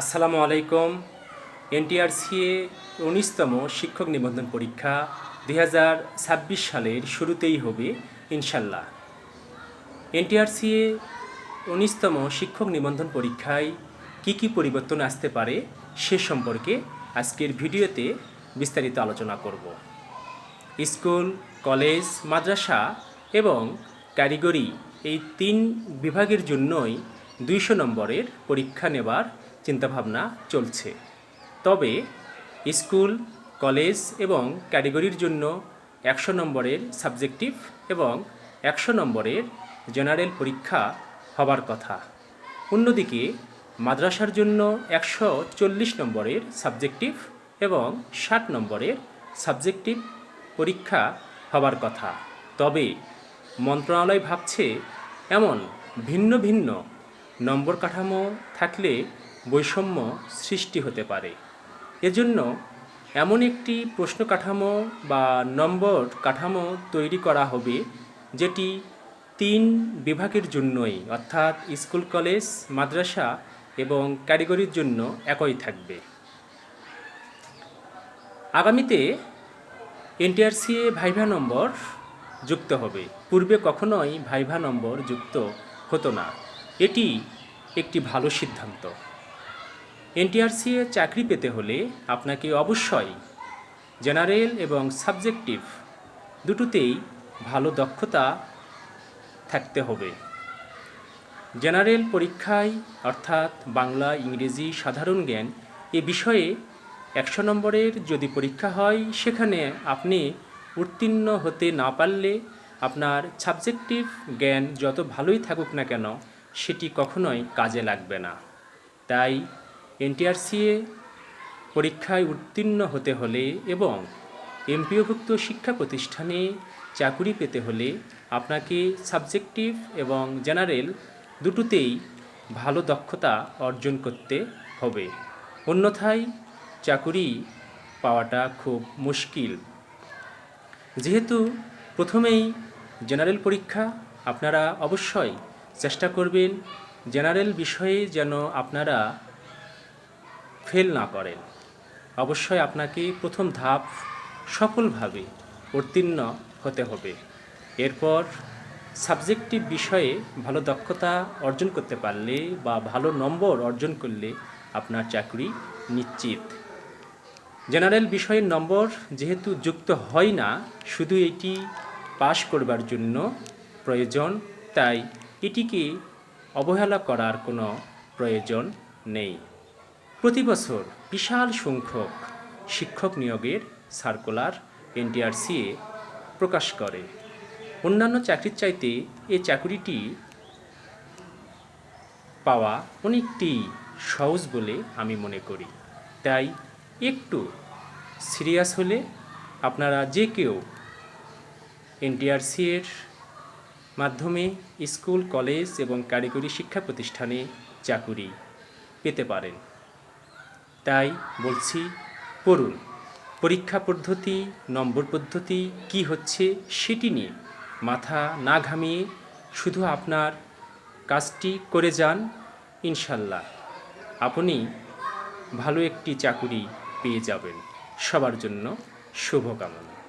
আসসালামু আলাইকুম। এনটিআরসিএ উনিশতম শিক্ষক নিবন্ধন পরীক্ষা দুই হাজার ছাব্বিশ সালের শুরুতেই হবে, ইনশাল্লাহ। এনটিআরসিএ উনিশতম শিক্ষক নিবন্ধন পরীক্ষায় কি কি পরিবর্তন আসতে পারে সে সম্পর্কে আজকের ভিডিওতে বিস্তারিত আলোচনা করব। স্কুল, কলেজ, মাদ্রাসা এবং কারিগরি এই তিন বিভাগের জন্যই দুইশো নম্বরের পরীক্ষা নেবার চিন্তাভাবনা চলছে। তবে স্কুল, কলেজ এবং ক্যাটেগরির জন্য একশো নম্বরের সাবজেক্টিভ এবং একশো নম্বরের জেনারেল পরীক্ষা হবার কথা। অন্যদিকে মাদ্রাসার জন্য একশো চল্লিশ নম্বরের সাবজেক্টিভ এবং ষাট নম্বরের সাবজেক্টিভ পরীক্ষা হবার কথা। তবে মন্ত্রণালয় ভাবছে, এমন ভিন্ন ভিন্ন নম্বর কাঠামো থাকলে বৈষম্য সৃষ্টি হতে পারে। এজন্য এমন একটি প্রশ্ন কাঠামো বা নম্বর কাঠামো তৈরি করা হবে, যেটি তিন বিভাগের জন্যই, অর্থাৎ স্কুল, কলেজ, মাদ্রাসা এবং ক্যাটেগরির জন্য একই থাকবে। আগামীতে এনটিআরসিএ ভাইভা নম্বর যুক্ত হবে। পূর্বে কখনোই ভাইভা নম্বর যুক্ত হতো না। এটি একটি ভালো সিদ্ধান্ত। এনটিআরসিএ চাকরি পেতে হলে আপনাকে অবশ্যই জেনারেল এবং সাবজেক্টিভ দুটোতেই ভালো দক্ষতা থাকতে হবে। জেনারেল পরীক্ষায় অর্থাৎ বাংলা, ইংরেজি, সাধারণ জ্ঞান এ বিষয়ে একশো নম্বরের যদি পরীক্ষা হয়, সেখানে আপনি উত্তীর্ণ হতে না পারলে আপনার সাবজেক্টিভ জ্ঞান যত ভালোই থাকুক না কেন, সেটি কখনোই কাজে লাগবে না। তাই এনটিআরসিএ পরীক্ষায় উত্তীর্ণ হতে হলে এবং এমপিওভুক্ত শিক্ষা প্রতিষ্ঠানে চাকুরি পেতে হলে আপনাকে সাবজেক্টিভ এবং জেনারেল দুটোতেই ভালো দক্ষতা অর্জন করতে হবে। অন্যথায় চাকুরি পাওয়াটা খুব মুশকিল। যেহেতু প্রথমেই জেনারেল পরীক্ষা, আপনারা অবশ্যই চেষ্টা করবেন জেনারেল বিষয়ে যেন আপনারা ফেল না করেন। অবশ্যই আপনাকে প্রথম ধাপ সফলভাবে উত্তীর্ণ হতে হবে। এরপর সাবজেক্টিভ বিষয়ে ভালো দক্ষতা অর্জন করতে পারলে বা ভালো নম্বর অর্জন করলে আপনার চাকরি নিশ্চিত। জেনারেল বিষয়ের নম্বর যেহেতু যুক্ত হয় না, শুধু এটি পাশ করবার জন্য প্রয়োজন, তাই এটিকে অবহেলা করার কোনো প্রয়োজন নেই। প্রতি বছর বিশাল সংখ্যক শিক্ষক নিয়োগের সার্কুলার এনটিআরসিএ প্রকাশ করে। অন্যান্য চাকরির চাইতে এ চাকরিটি পাওয়া অনেকটি সহজ বলে আমি মনে করি। তাই একটু সিরিয়াস হলে আপনারা যে কেউ এনটিআরসি এর মাধ্যমে স্কুল, কলেজ এবং কারিগরি শিক্ষা প্রতিষ্ঠানে চাকুরি পেতে পারেন। তাই বলছি, পড়ুন। পরীক্ষা পদ্ধতি, নম্বর পদ্ধতি, কি হচ্ছে সেটি নিয়ে। মাথা না ঘামিয়ে শুধু আপনার কাজটি করে যান, ইনশাল্লাহ। আপনি ভালো একটি চাকুরি পেয়ে যাবেন। সবার জন্য শুভকামনা।